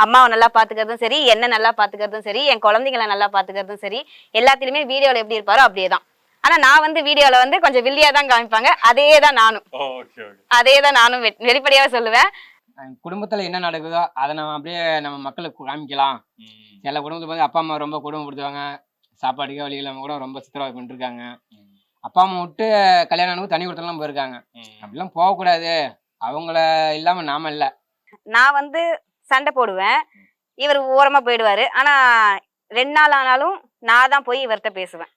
அம்மாவை நல்லா பாத்துக்கிறதும் சரி என்ன நல்லா பாத்துக்கிறதும் சரி என் குழந்தைங்களை நல்லா பாத்துக்கிறதும் சரி எல்லாத்துலயுமே வீடியோல எப்படி இருப்பாரோ அப்படியே தான் ஆனா நான் வந்து வீடியோல வந்து கொஞ்சம் வில்லியா தான் காமிப்பாங்க. அதே தான் நானும். ஓகே ஓகே அதே தான் நானும் வெ- வெளிப்படையாவே சொல்லுவேன். குடும்பத்துல என்ன நடக்குதோ அதை நம்ம அப்படியே நம்ம மக்களுக்கு காமிக்கலாம். சில குடும்பத்துல வந்து அப்பா அம்மா ரொம்ப குடும்பப்படுத்துவாங்க சாப்பாடுக்கே வழி இல்லாம கூட ரொம்ப சித்திரவதை பண்ணிருக்காங்க. அப்பா அம்மா விட்டு கல்யாணம் தனி கொடுத்தலாம் போயிருக்காங்க. அப்படிலாம் போகக்கூடாது. அவங்கள இல்லாம நாம இல்ல. நான் வந்து சண்டை போடுவேன். இவர் ஓரமா போயிடுவாரு. ஆனா ரெண்டு நாள் ஆனாலும் நான் தான் போய் இவர்கிட்ட பேசுவேன்.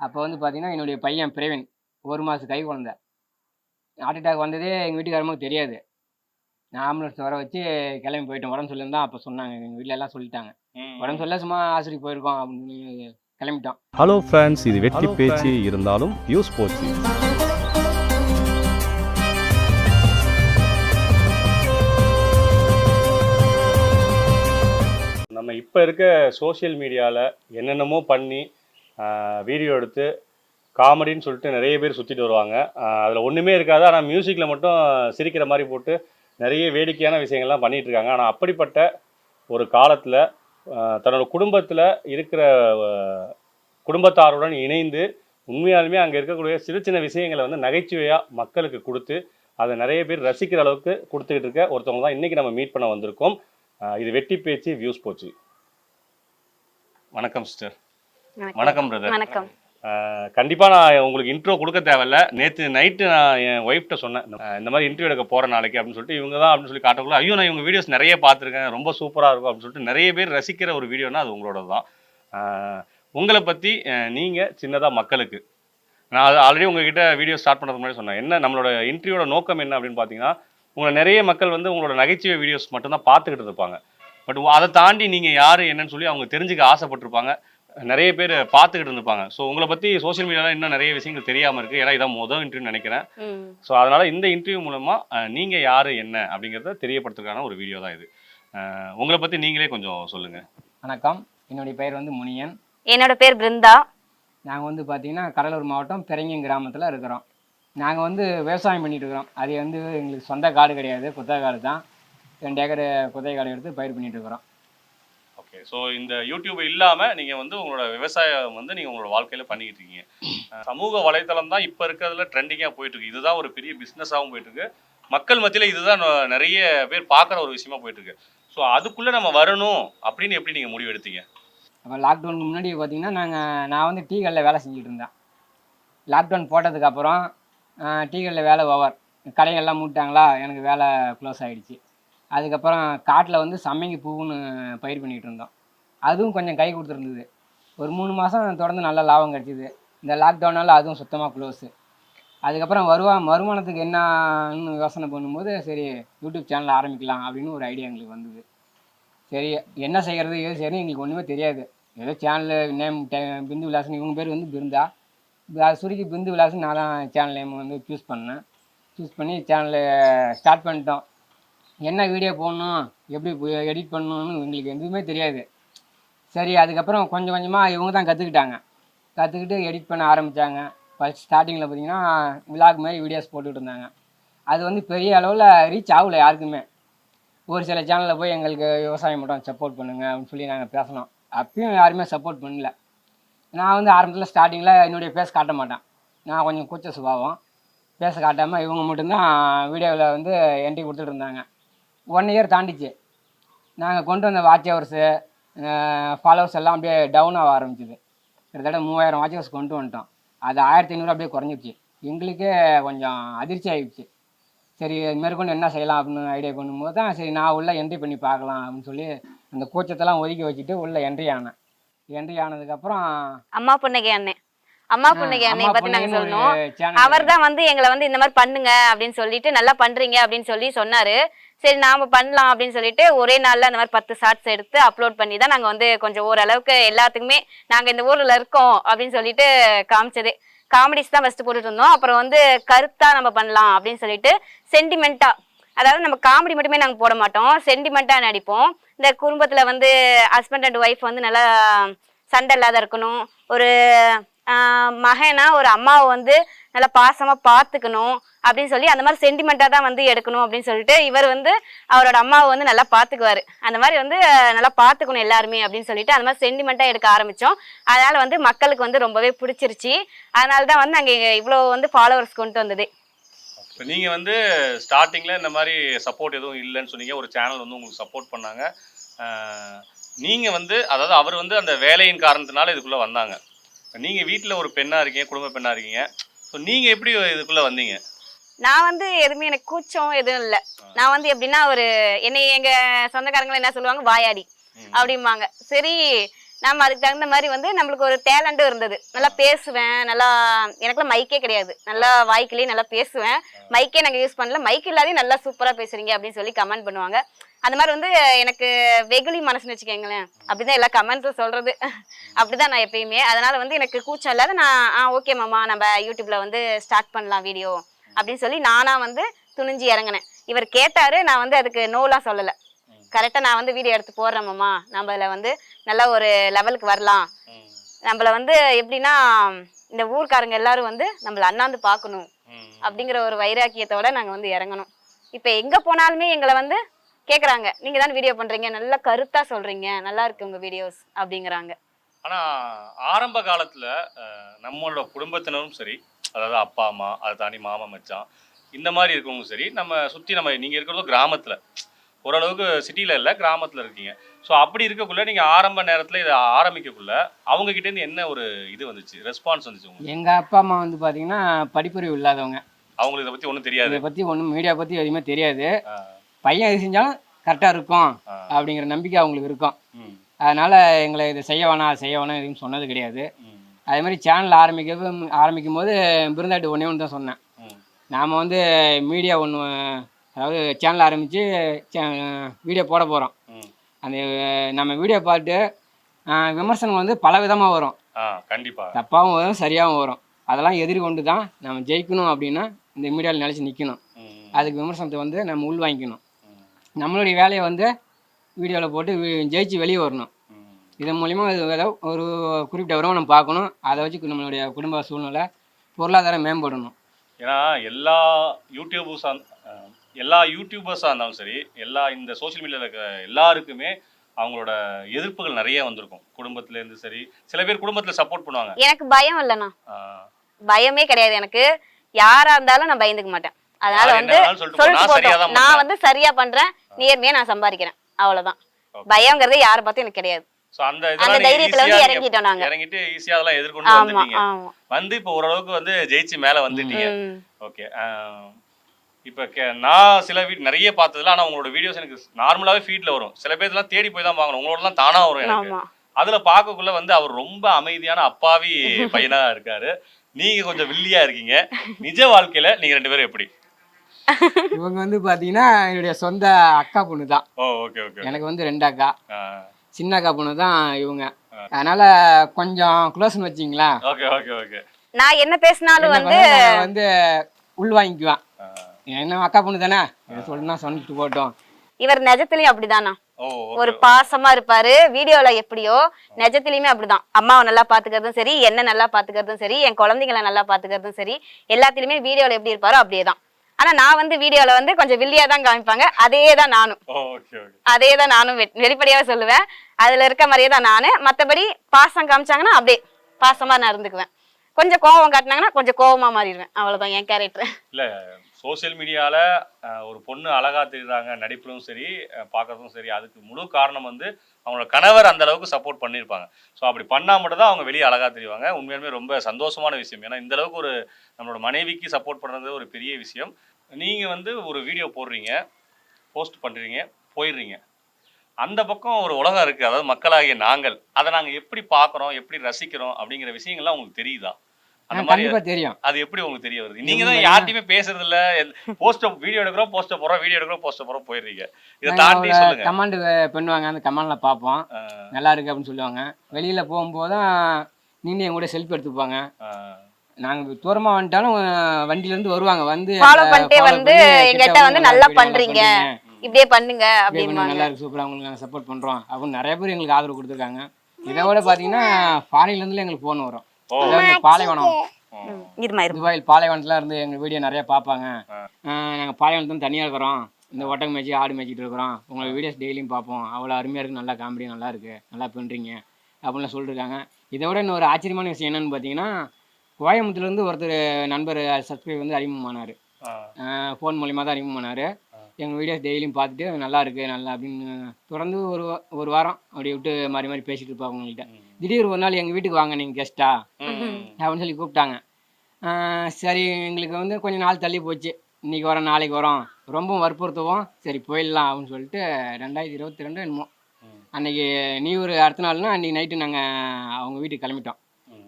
அப்போ வந்து பாத்தீங்கன்னா என்னுடைய பையன் பிரவீன் ஒரு மாசம் கை குழந்தை. ஹார்ட் அட்டாக் வந்ததே எங்க வீட்டுக்காரமுக்கு தெரியாது. நான் ஆம்புலன்ஸ் வர வச்சு கிளம்பி போயிட்டோம். உடம்பு சொல்லியிருந்தா அப்போ சொன்னாங்க. எங்க வீட்ல எல்லாம் சொல்லிட்டாங்க. உடம்பு சொல்ல சும்மா ஆஸ்பத்திரிக்கு போயிருக்கோம் அப்படின்னு கிளம்பிட்டோம். ஹலோ ஃப்ரெண்ட்ஸ் இது வெட்டி பேச்சு. இருந்தாலும் யூஸ் போச்சு. இருக்க சோஷியல் மீடியாவில் என்னென்னமோ பண்ணி வீடியோ எடுத்து காமெடின்னு சொல்லிட்டு நிறைய பேர் சுற்றிட்டு வருவாங்க. அதில் ஒன்றுமே இருக்காது. ஆனால் மியூசிக்கில் மட்டும் சிரிக்கிற மாதிரி போட்டு நிறைய வேடிக்கையான விஷயங்கள்லாம் பண்ணிகிட்ருக்காங்க ஆனால் அப்படிப்பட்ட ஒரு காலத்தில் தன்னோட குடும்பத்தில் இருக்கிற குடும்பத்தாருடன் இணைந்து உண்மையாலுமே அங்கே இருக்கக்கூடிய சின்ன சின்ன விஷயங்களை வந்து நகைச்சுவையாக மக்களுக்கு கொடுத்து அதை நிறைய பேர் ரசிக்கிற அளவுக்கு கொடுத்துக்கிட்டு இருக்க ஒருத்தவங்க தான் இன்றைக்கி நம்ம மீட் பண்ண வந்திருக்கோம். இது வெட்டி பேச்சு வியூஸ் போச்சு. வணக்கம் சிஸ்டர் வணக்கம். பிரதர் வணக்கம். கண்டிப்பாக நான் உங்களுக்கு இன்ட்ரோ கொடுக்க தேவையில்ல. நேற்று நைட்டு நான் என் ஒய்ஃப்ட்ட சொன்னேன். இந்த மாதிரி இன்டர்வியூ எடுக்க போகிற நாளைக்கு அப்படின்னு சொல்லிட்டு இவங்க தான் அப்படின்னு சொல்லி காட்டக்குள்ள ஐயோ நான் இவங்க வீடியோஸ் நிறைய பார்த்துருக்கேன். ரொம்ப சூப்பராக இருக்கும். அப்படின்னு சொல்லிட்டு நிறைய பேர் ரசிக்கிற ஒரு வீடியோனா அது உங்களோட தான். உங்களை பற்றி நீங்கள் சின்னதாக மக்களுக்கு நான் அது ஆல்ரெடி உங்ககிட்ட வீடியோ ஸ்டார்ட் பண்ணுறதுக்கு முன்னாடி சொன்னேன். என்ன நம்மளோட இன்டர்வியூட நோக்கம் என்ன அப்படின்னு பார்த்தீங்கன்னா உங்களை நிறைய மக்கள் வந்து உங்களோட நகைச்சுவை வீடியோஸ் மட்டும்தான் பார்த்துக்கிட்டு இருப்பாங்க. பட் அதை தாண்டி நீங்கள் யார் என்னன்னு சொல்லி அவங்க தெரிஞ்சுக்க ஆசைப்பட்டிருப்பாங்க. நிறைய பேர் பார்த்துக்கிட்டு இருந்திருப்பாங்க. ஸோ உங்களை பற்றி சோஷியல் மீடியாவில் இன்னும் நிறைய விஷயங்கள் தெரியாமல் இருக்குது ஏன்னா இதான் முதல் இன்டர்வியூ நினைக்கிறேன். ஸோ அதனால் இந்த இன்டர்வியூ மூலமாக நீங்கள் யார் என்ன அப்படிங்கிறத தெரியப்படுத்துறதுக்கான ஒரு வீடியோ தான் இது. உங்களை பற்றி நீங்களே கொஞ்சம் சொல்லுங்கள் வணக்கம். என்னுடைய பெயர் வந்து முனியன். என்னோட பேர் பிருந்தா. நாங்கள் வந்து பார்த்தீங்கன்னா கடலூர் மாவட்டம் பெரங்கியம் கிராமத்தில் இருக்கிறோம். நாங்கள் வந்து விவசாயம் பண்ணிட்டு இருக்கிறோம். அது வந்து எங்களுக்கு சொந்த காடு கிடையாது குத்தகை காடு தான். ரெண்டு ஏக்கர் குத்தகை காடு எடுத்து பயிர் பண்ணிட்டு இருக்கிறோம். ஓகே ஸோ இந்த யூடியூப் இல்லாமல் நீங்கள் வந்து உங்களோட விவசாயம் வந்து நீங்கள் உங்களோட வாழ்க்கையில் பண்ணிக்கிட்டு இருக்கீங்க. சமூக வலைத்தளம் தான் இப்போ இருக்கிறதுல ட்ரெண்டிங்காக போயிட்டு இருக்கு. இதுதான் ஒரு பெரிய பிஸ்னஸாகவும் போயிட்டு இருக்கு. மக்கள் மத்தியில் இதுதான் நிறைய பேர் பார்க்குற ஒரு விஷயமா போயிட்டு இருக்கு. ஸோ அதுக்குள்ளே நம்ம வரணும் அப்படின்னு எப்படி நீங்கள் முடிவு எடுத்தீங்க? அப்போ லாக்டவுனுக்கு முன்னாடி பார்த்தீங்கன்னா நாங்கள் நான் வந்து டீ கடையில் வேலை செஞ்சுட்டு இருந்தேன். லாக்டவுன் போட்டதுக்கப்புறம் டீ கடையில் வேலை ஓவர் கடைகள்லாம் மூட்டாங்களா? எனக்கு வேலை க்ளோஸ் ஆகிடுச்சு அதுக்கப்புறம் காட்டில் வந்து சம்மங்கி பூவுன்னு பயிர் பண்ணிகிட்டு இருந்தோம். அதுவும் கொஞ்சம் கை கொடுத்துருந்தது. ஒரு மூணு மாதம் தொடர்ந்து நல்லா லாபம் கிடச்சிது. இந்த லாக்டவுனால் அதுவும் சுத்தமாக க்ளோஸு அதுக்கப்புறம் வருவா வருமானத்துக்கு என்னன்னு யோசனை பண்ணும்போது சரி யூடியூப் சேனல் ஆரம்பிக்கலாம் அப்படின்னு ஒரு ஐடியா எங்களுக்கு வந்தது. சரி என்ன செய்கிறது ஏது செய்யறது எங்களுக்கு ஒன்றுமே தெரியாது. ஏதோ சேனல் நேம் பிந்து விலாசன் இவங்க பேர் வந்து பிருந்தா அது சுருக்கி பிந்து விலாசன் நான் தான் சேனல் நேம் வந்து சூஸ் பண்ணேன். சூஸ் பண்ணி சேனலை ஸ்டார்ட் பண்ணிட்டோம். என்ன வீடியோ போடணும் எப்படி எடிட் பண்ணணும்னு எங்களுக்கு எதுவுமே தெரியாது. சரி அதுக்கப்புறம் கொஞ்சம் கொஞ்சமாக இவங்க தான் கற்றுக்கிட்டாங்க கற்றுக்கிட்டு எடிட் பண்ண ஆரம்பித்தாங்க ஃபஸ்ட் ஸ்டார்டிங்கில் பார்த்தீங்கன்னா விலாக் மாதிரி வீடியோஸ் போட்டுக்கிட்டு இருந்தாங்க. அது வந்து பெரிய அளவில் ரீச் ஆகல யாருக்குமே. ஒரு சில சேனலில் போய் எங்களுக்கு விவசாயம் மட்டும் சப்போர்ட் பண்ணுங்க அப்படின்னு சொல்லி நாங்கள் பேசினோம் அப்பயும் யாருமே சப்போர்ட் பண்ணல. நான் வந்து ஆரம்பத்தில் ஸ்டார்டிங்கில் என்னுடைய பேஸ் காட்ட மாட்டேன். நான் கொஞ்சம் கூச்ச சுபாவம். பேச காட்டாமல் இவங்க மட்டும்தான் வீடியோவில் வந்து என்ட்ரி கொடுத்துட்டு இருந்தாங்க. ஒன் இயர் தாண்டிச்சு. நாங்கள் கொண்டு வந்த வாட்ச் ஹவர்ஸு ஃபாலோவர்ஸ் எல்லாம் அப்படியே டவுன் ஆக ஆரம்பிச்சிது. கிட்டத்தட்ட மூவாயிரம் வாட்ச் ஹவர்ஸ் கொண்டு வந்துட்டோம். அது ஆயிரத்தி ஐநூறு அப்படியே குறைஞ்சிருச்சு. எங்களுக்கே கொஞ்சம் அதிர்ச்சி ஆகிடுச்சு சரி மேற்கொண்டு என்ன செய்யலாம் அப்படின்னு ஐடியா பண்ணும்போது தான் சரி நான் உள்ளே என்ட்ரி பண்ணி பார்க்கலாம் அப்படின்னு சொல்லி அந்த கூச்சத்தெல்லாம் ஒதுக்கி வச்சுட்டு உள்ளே என்ட்ரி ஆனேன். என்ட்ரி ஆனதுக்கப்புறம் அம்மா பொண்ணுக்கு அண்ணன் அம்மா புன்னகை அண்ணனை பத்தி நாங்க சொல்லணும் அவர் தான் வந்து எங்களை வந்து இந்த மாதிரி பண்ணுங்க அப்படின்னு சொல்லிட்டு நல்லா பண்றீங்க அப்படின்னு சொல்லி சொன்னாரு. சரி நாம பண்ணலாம் அப்படின்னு சொல்லிட்டு ஒரே நாள்ல அந்த மாதிரி பத்து ஷார்ட்ஸ் எடுத்து அப்லோட் பண்ணி தான் நாங்க வந்து கொஞ்சம் ஓரளவுக்கு எல்லாத்துக்குமே நாங்க இந்த ஊர்ல இருக்கோம் அப்படின்னு சொல்லிட்டு காமிச்சது. காமெடிஸ் தான் ஃபர்ஸ்ட் போட்டுட்டு இருந்தோம். அப்புறம் வந்து கருத்தா நம்ம பண்ணலாம் அப்படின்னு சொல்லிட்டு சென்டிமெண்டா அதாவது நம்ம காமெடி மட்டுமே நாங்க போட மாட்டோம். சென்டிமெண்டா நடிப்போம். இந்த குடும்பத்துல வந்து ஹஸ்பண்ட் அண்ட் ஒய்ஃப் வந்து நல்லா சண்டை இல்லாத இருக்கணும். ஒரு மகனா ஒரு அம்மாவை வந்து நல்லா பாசமா பார்த்துக்கணும் அப்படின்னு சொல்லி அந்த மாதிரி சென்டிமெண்ட்டாக தான் வந்து எடுக்கணும் அப்படின்னு சொல்லிட்டு இவர் வந்து அவரோட அம்மாவை வந்து நல்லா பார்த்துக்குவாரு. அந்த மாதிரி வந்து நல்லா பார்த்துக்கணும் எல்லாருமே அப்படின்னு சொல்லிட்டு அந்த மாதிரி சென்டிமெண்ட்டாக எடுக்க ஆரம்பித்தோம் அதனால வந்து மக்களுக்கு வந்து ரொம்பவே பிடிச்சிருச்சு. அதனால தான் வந்து நாங்கள் இவ்வளோ வந்து ஃபாலோவர்ஸ் கொண்டு வந்தது. இப்போ நீங்கள் வந்து ஸ்டார்டிங்கில் இந்த மாதிரி சப்போர்ட் எதுவும் இல்லைன்னு சொன்னீங்க. ஒரு சேனல் வந்து உங்களுக்கு சப்போர்ட் பண்ணாங்க. நீங்கள் வந்து அதாவது அவர் வந்து அந்த வேலையின் காரணத்தினால இதுக்குள்ளே வந்தாங்க. நீங்கள் வீட்டில் ஒரு பெண்ணாக இருக்கீங்க குடும்ப பெண்ணாக இருக்கீங்க. ஸோ நீங்கள் எப்படி இதுக்குள்ளே வந்தீங்க? நான் வந்து எதுவுமே எனக்கு கூச்சம் எதுவும் இல்லை. நான் வந்து எப்படின்னா ஒரு என்னை எங்க சொந்தக்காரங்க என்ன சொல்லுவாங்க வாயாடி. அப்படிம்பாங்க. சரி நம்ம அதுக்கு தகுந்த மாதிரி வந்து நம்மளுக்கு ஒரு டேலண்ட்டும் இருந்தது. நல்லா பேசுவேன் நல்லா எனக்குலாம் மைக்கே கிடையாது. நல்லா வாய்க்கிலேயே நல்லா பேசுவேன். மைக்கே நாங்கள் யூஸ் பண்ணல. மைக் இல்லாதே நல்லா சூப்பராக பேசுறீங்க அப்படின்னு சொல்லி கமெண்ட் பண்ணுவாங்க. அந்த மாதிரி வந்து எனக்கு வெகுளி மனசுன்னு வச்சுக்கோங்களேன். அப்படிதான் எல்லா கமெண்ட்ஸும் சொல்றது. அப்படிதான் நான் எப்பயுமே. அதனால வந்து எனக்கு கூச்சம் இல்லாத நான் ஆ ஓகே மாமா நம்ம யூடியூப்ல வந்து ஸ்டார்ட் பண்ணலாம் வீடியோ அப்படின்னு சொல்லி நானா வந்து துணிஞ்சு இறங்கினேன். இவர் கேட்டாரு நான் வந்து அதுக்கு நோலாம் சொல்லலை. கரெக்டாக நான் வந்து வீடியோ எடுத்து போடுறேன் மாமா. நம்ம அதில் வந்து நல்ல ஒரு லெவலுக்கு வரலாம். நம்மள வந்து எப்படின்னா இந்த ஊர்க்காரங்க எல்லாரும் வந்து நம்மள அண்ணாந்து பார்க்கணும். அப்படிங்கிற ஒரு வைராக்கியத்தோட நாங்கள் வந்து இறங்கணும் இப்போ எங்கே போனாலுமே எங்களை வந்து கேட்குறாங்க நீங்கள் தான் வீடியோ பண்ணுறீங்க நல்லா கருத்தாக சொல்கிறீங்க நல்லா இருக்கு உங்கள் வீடியோஸ் அப்படிங்கிறாங்க. ஆனா ஆரம்ப காலத்துல நம்மளோட குடும்பத்தினரும் சரி அதாவது அப்பா அம்மா அதை தாண்டி மாமா மச்சான் இந்த மாதிரி இருக்கவங்க சரி நம்ம சுத்தி நம்ம நீங்க இருக்கிறது கிராமத்துல. ஓரளவுக்கு சிட்டில இல்ல கிராமத்துல இருக்கீங்க. ஸோ அப்படி இருக்கக்குள்ள நீங்க ஆரம்ப நேரத்துல இதை ஆரம்பிக்கக்குள்ள அவங்க கிட்ட இருந்து என்ன ஒரு இது வந்துச்சு? ரெஸ்பான்ஸ் வந்துச்சு உங்களுக்கு? எங்க அப்பா அம்மா வந்து பாத்தீங்கன்னா படிப்பறிவு இல்லாதவங்க. அவங்களுக்கு இதை பத்தி ஒன்றும் தெரியாது. இதை பத்தி ஒன்றும் மீடியா பத்தி எதுவுமே தெரியாது. பையன் எது செஞ்சாலும் கரெக்டா இருக்கும் அப்படிங்கிற நம்பிக்கை அவங்களுக்கு இருக்கும். அதனால எங்களை இதை செய்ய வேணாம் அதை செய்ய வேணாம் எதுவும் சொன்னது கிடையாது. அதே மாதிரி சேனல் ஆரம்பிக்க ஆரம்பிக்கும் போது பிருந்தாட்டு ஒன்றே ஒன்று தான் சொன்னேன். நாம் வந்து மீடியா ஒன்று அதாவது சேனல் ஆரம்பித்து வீடியோ போட போகிறோம். அந்த நம்ம வீடியோ பார்த்து விமர்சனம் வந்து பல விதமாக வரும். ஆ கண்டிப்பா. தப்பாகவும் வரும் சரியாகவும் வரும். அதெல்லாம் எதிர்கொண்டு தான் நம்ம ஜெயிக்கணும் அப்படின்னா இந்த மீடியாவில் நிலச்சி நிற்கணும் அதுக்கு விமர்சனத்தை வந்து நம்ம உள்வாங்கிக்கணும். நம்மளுடைய வேலையை வந்து வீடியோவில் போட்டு ஜெயிச்சு வெளியே வரணும். இதன் மூலிமா இது ஏதோ ஒரு குறிப்பிட்ட வருமானம் பார்க்கணும். அதை வச்சு நம்மளுடைய குடும்ப சூழ்நிலை பொருளாதாரம் மேம்படணும். ஏன்னா எல்லா யூடியூபர்ஸா எல்லா யூடியூபர்ஸாக இருந்தாலும் சரி எல்லா இந்த சோஷியல் மீடியாவில் இருக்க எல்லாருக்குமே அவங்களோட எதிர்ப்புகள் நிறைய வந்திருக்கும். குடும்பத்துல இருந்து சரி சில பேர் குடும்பத்துல சப்போர்ட் பண்ணுவாங்க. எனக்கு பயம் இல்லைண்ணா. பயமே கிடையாது எனக்கு. யாரா இருந்தாலும் நான் பயந்துக்க மாட்டேன். அதனால வந்து நான். வந்து சரியா பண்றேன். நேர்மையா நான் சம்பாதிக்கிறேன். அவ்வளவுதான். பயங்கிறது யாரை பார்த்தும் எனக்கு கிடையாது. அந்த தைரியத்துல வந்து இறங்கிட்டோம் நாங்க. இறங்கிட்டு ஈஸியா அதெல்லாம் எதிர்கொண்டு வந்துட்டீங்க. வந்து இப்போ ஓரளவுக்கு வந்து ஜெயிச்சு மேல வந்துட்டீங்க. ஓகே இப்போ நான் சில வீட் நிறைய பார்த்ததுல ஆனா உங்களோட வீடியோஸ் எனக்கு நார்மலாவே ஃபீட்ல வரும். சில பேர்லாம் தேடி போய் தான் பார்க்கணும். உங்களோடலாம் தானா வரும் எனக்கு. அதுல பார்க்கக்குள்ள வந்து அவர் ரொம்ப அமைதியான அப்பாவி பையனா இருக்காரு. நீங்க கொஞ்சம் வில்லியா இருக்கீங்க. நிஜ வாழ்க்கையில நீங்க ரெண்டு பேரும் எப்படி? இவங்க வந்து பார்த்தீங்கன்னா என்னுடைய சொந்த அக்கா பொண்ணு தான் ஓ ஓகே ஓகே எனக்கு வந்து ரெண்டு அக்கா. சின்ன அக்கா பொண்ணு தான் இவங்க அதனால கொஞ்சம் க்ளோஸ்னு வச்சிங்களேன் ஓகே ஓகே ஓகே நான் என்ன பேசினாலும் வந்து வந்து உள் வாங்கிக்குவேன். என்ன அக்கா பொண்ணு தானே சொல்லுனா சொல்லிட்டு போட்டோம். இவர் நிஜத்துலயும் அப்படிதானா? ஒரு பாசமா இருப்பாரு. வீடியோல எப்படியோ நிஜத்துலயுமே அப்படிதான். அம்மாவை நல்லா பாத்துக்கிறதும் சரி என்ன நல்லா பாத்துக்கிறதும் சரி என் குழந்தைங்களை நல்லா பாத்துக்கிறதும் சரி எல்லாத்துலயுமே வீடியோல எப்படி இருப்பாரோ அப்படியே தான் ஆனா நான் வந்து வீடியோல வந்து கொஞ்சம் வில்லியா தான் காமிப்பாங்க. அதே தான் நானும். அதே தான் நானும் வெ- வெளிப்படையாவே சொல்லுவேன். அதுல இருக்க மாதிரியே தான் நானு. மத்தபடி பாசம் காமிச்சாங்கன்னா அப்படியே பாசமா நான் இருந்துக்குவேன். கொஞ்சம் கோவம் காட்டினாங்கன்னா கொஞ்சம் கோவமா மாறிடுவேன். அவ்வளவுதான் என் கேரக்டர் சோசியல் சோஷியல் ஒரு பொண்ணு அழகாக தெரியுறாங்க நடிப்பிலும் சரி பார்க்கறதும் சரி அதுக்கு முழு காரணம் வந்து அவங்களோட கணவர் அந்த அளவுக்கு சப்போர்ட் பண்ணியிருப்பாங்க. ஸோ அப்படி பண்ணால் மட்டும் தான் அவங்க வெளியே அழகாக தெரிவாங்க. உண்மையாலுமே ரொம்ப சந்தோஷமான விஷயம். ஏன்னா இந்த அளவுக்கு ஒரு நம்மளோட மனைவிக்கு சப்போர்ட் பண்ணுறது ஒரு பெரிய விஷயம். நீங்கள் வந்து ஒரு வீடியோ போடுறீங்க போஸ்ட் பண்ணுறீங்க போயிடுறீங்க. அந்த பக்கம் ஒரு உலகம் இருக்குது அதாவது மக்களாகிய நாங்கள். அதை நாங்கள் எப்படி பார்க்குறோம் எப்படி ரசிக்கிறோம் அப்படிங்கிற விஷயங்கள்லாம் உங்களுக்கு தெரியுதா? அந்த மாதிரி கண்டிப்பா தெரியும். அது எப்படி உங்களுக்கு தெரிய வருது? நீங்க தான் யார்ட்டையுமே பேசுறது இல்ல போஸ்ட் வீடியோ எடுக்கிறோம் போஸ்ட் போறோம் வீடியோ எடுக்கிறோம் போஸ்ட் போறோம் போயிடுறீங்க. இதை தாண்டி சொல்லுங்க. கமாண்ட் பண்ணுவாங்க அந்த கமாண்ட்ல பார்ப்போம். நல்லா இருக்கு அப்படின்னு சொல்லுவாங்க. வெளியில போகும்போதும் நீங்க என் கூட செல்ஃபி எடுத்துப்பாங்க. நாங்க தூரமா வந்துட்டாலும் அஹ், வண்டியில இருந்து வருவாங்க. வந்து பண்ணிட்டே எங்கிட்ட நல்லா பண்றீங்க. இப்படியே பண்ணுங்க நல்லா இருக்கு சூப்பரா உங்களுக்கு நாங்க சப்போர்ட் பண்றோம். அப்படின்னு நிறைய பேர் எங்களுக்கு ஆதரவு கொடுத்துருக்காங்க. இதை விட பாத்தீங்கன்னா ஃபாரின்ல இருந்து எங்களுக்கு ஃபோன் வரும். பாலைவனம். துபாயில் பாலைவனத்துல இருந்து எங்க வீடியோ நிறைய பார்ப்பாங்க. நாங்கள் பாலைவனத்துல தனியாக இருக்கிறோம். இந்த ஒட்டகம் மேய்ச்சி ஆடு மேய்ச்சிட்டு இருக்கிறோம். உங்களை வீடியோஸ் டெய்லியும் பார்ப்போம். அவ்வளோ அருமையாக இருக்குது நல்லா காமெடி நல்லா இருக்கு. நல்லா பண்ணுறீங்க அப்படின்லாம் சொல்லியிருக்காங்க இதை விட இன்னொரு ஆச்சரியமான விஷயம் என்னன்னு பார்த்தீங்கன்னா கோயம்புத்தூர்லேருந்து ஒருத்தர் நண்பர் சப்ஸ்கிரைப் வந்து அறிமுகமானார். ஃபோன் மூலிமா தான் அறிமுகமானார். எங்கள் வீடியோஸ் டெய்லியும் பார்த்துட்டு நல்லா இருக்கு நல்லா அப்படின்னு தொடர்ந்து ஒரு ஒரு வாரம் அப்படி விட்டு மாறி மாறி பேசிட்டு இருப்பாங்க உங்கள்கிட்ட திடீர் ஒரு நாள் எங்கள் வீட்டுக்கு வாங்க நீங்கள் கெஸ்ட்டா அப்படின்னு சொல்லி கூப்பிட்டாங்க. சரி எங்களுக்கு வந்து கொஞ்சம் நாள் தள்ளி போச்சு. இன்னைக்கு வரோம் நாளைக்கு வரோம். ரொம்ப வற்புறுத்துவோம். சரி போயிடலாம் அப்படின்னு சொல்லிட்டு ரெண்டாயிரத்தி இருபத்தி ரெண்டு என்னமோ. அன்னைக்கு நியூ இயர் அடுத்த நாள்னா அன்றைக்கி நைட்டு நாங்கள் அவங்க வீட்டுக்கு கிளம்பிட்டோம்.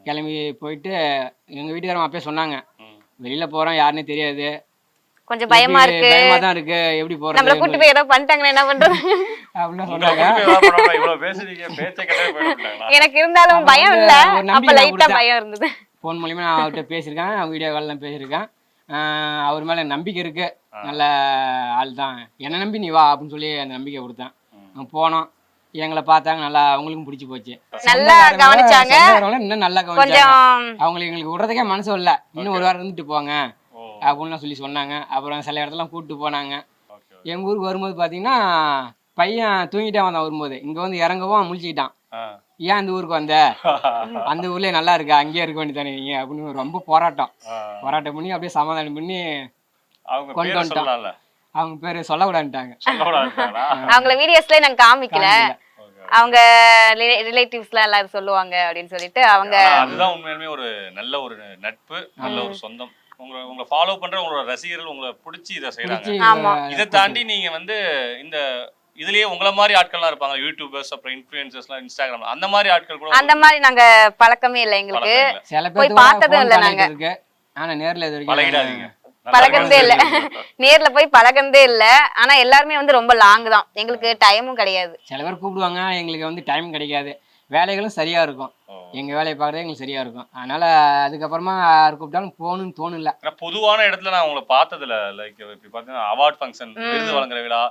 கிளம்பி போயிட்டு எங்கள் வீட்டுக்காரங்க அப்பயே சொன்னாங்க. வெளியில் போகிறோம் யாருன்னே தெரியாது. கொஞ்சம் பயமா இருக்கு. பயமாக தான் இருக்கு. எப்படி நம்மள கூட்டு போய் ஏதோ பண்ணிட்டாங்கன்னா என்ன பண்றது? அப்படின்னு சொன்னாங்க. எனக்கு இருந்தாலும் பயம் இல்ல. அப்ப லைட்டா. பயம் இருந்தது. ஃபோன் மூலியமா நான் அவர்கிட்ட பேசியிருக்கேன். வீடியோ கால்லாம் பேசியிருக்கேன். ஆஹ் அவர் மேலே நம்பிக்கை இருக்கு. நல்ல ஆள் தான். என்னை நம்பி நீ வா அப்படின்னு சொல்லி அந்த நம்பிக்கை கொடுத்தேன். போனோம். எங்களை பார்த்தாங்க. நல்லா அவங்களுக்கும் பிடிச்சி போச்சு. நல்லா கவனிச்சாங்க. இன்னும் நல்லா கவனிச்சாங்க. அவங்களுக்கு எங்களுக்கு விடுறதுக்கே மனசு இல்ல இன்னும் ஒரு வாரம் இருந்துட்டு போங்க. அப்படின்லாம் சொல்லி சொன்னாங்க. அப்புறம் சில இடத்துலாம் கூப்பிட்டு போனாங்க. எங்கள் ஊருக்கு வரும்போது பார்த்தீங்கன்னா பையன் தூங்கிட்டே வந்தான் வரும்போது. இங்கே வந்து இறங்கவும் முழிச்சுக்கிட்டான். ஏன் அந்த ஊருக்கு வந்த? அந்த ஊர்லயே நல்லா இருக்கு? அங்கேயே இருக்க வேண்டியதானே நீங்க அப்படின்னு ரொம்ப போராட்டம். போராட்டம் பண்ணி அப்படியே சமாதானம் பண்ணி அவங்க கொண்டு பேர் வந்துட்டான். அவங்க பேரு சொல்லக்கூடாதுட்டாங்க சொல்லக்கூடாதுங்களா? அவங்கள வீடியோஸ்ல நாங்க காமிக்கல. அவங்க ரிலேட்டிவ்ஸ்லாம் எல்லாரும் சொல்லுவாங்க அப்படின்னு சொல்லிட்டு அவங்க அதுதான் உண்மையாலுமே ஒரு நல்ல ஒரு நட்பு நல்ல ஒரு சொந்தம். உங்களை உங்களை ஃபாலோ பண்ற உங்களோட ரசிகர்கள் உங்களை பிடிச்சி இதை செய்யறாங்க. இதை தாண்டி நீங்க வந்து இந்த இதுலயே உங்கள மாதிரி ஆட்கள்லாம் இருப்பாங்க. யூடியூபர்ஸ் அப்புறம் இன்ஃபுளுசர்ஸ்லாம் இன்ஸ்டாகிராம் அந்த மாதிரி ஆட்கள் கூட அந்த மாதிரி நாங்க பழக்கமே இல்லை எங்களுக்கு. சில போய் பேர் பார்த்ததும் இல்ல நாங்க. ஆனா நேர்ல இது பழகிடாதீங்க. வரைக்கும் பழகுனதே இல்ல. நேர்ல போய் பழகுனதே இல்ல. ஆனா எல்லாருமே வந்து ரொம்ப லாங் தான். எங்களுக்கு டைமும் கிடையாது. சில பேர் கூப்பிடுவாங்க எங்களுக்கு வந்து டைம் கிடைக்காது. வேலைகளும் சரியா இருக்கும். எங்க வேலையை பார்க்கறதே எங்களுக்கு சரியா இருக்கும். அதனால அதுக்கப்புறமா யார் கூப்பிட்டாலும் போகணும்னு தோணல ஆனா பொதுவான இடத்துல நான் உங்களை பார்த்ததுல லைக் இப்படி பாத்தீங்கன்னா அவார்ட் ஃபங்க்ஷன் விருது வழங்குற விழா.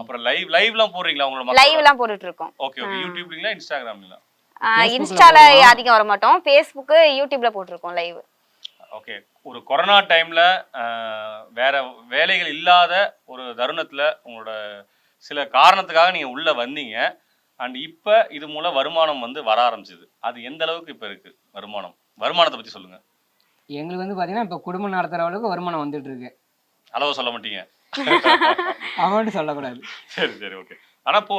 அப்புறம் லைவ் லைவ்லாம் போடுறீங்களா உங்களோட லைவ் எல்லாம் போட்டுட்டு இருக்கோம் ஓகே ஓகே யூடியூப்லீங்களா இன்ஸ்டாகிராம்லீங்களா Facebookல இன்ஸ்டால. அதிகம் வர மாட்டோம் ஃபேஸ்புக் யூடியூப்ல போட்டிருக்கோம் லைவ் ஓகே ஒரு கொரோனா டைம்ல வேற வேலைகள் இல்லாத ஒரு தருணத்துல உங்களோட சில காரணத்துக்காக நீங்க உள்ள வந்தீங்க. அண்ட் இப்ப இது மூலம் வருமானம் வந்து வர ஆரம்பிச்சது. அது எந்த அளவுக்கு இப்ப இருக்கு வருமானம்? வருமானத்தை பத்தி சொல்லுங்க. எங்களுக்கு வந்து பாத்தீங்கன்னா இப்ப குடும்பம் நடத்துற அளவுக்கு வருமானம் வந்துட்டு இருக்கு. அளவு சொல்ல மாட்டீங்க. அமௌண்ட் சொல்லக்கூடாது. சரி சரி ஓகே ஆனா இப்போ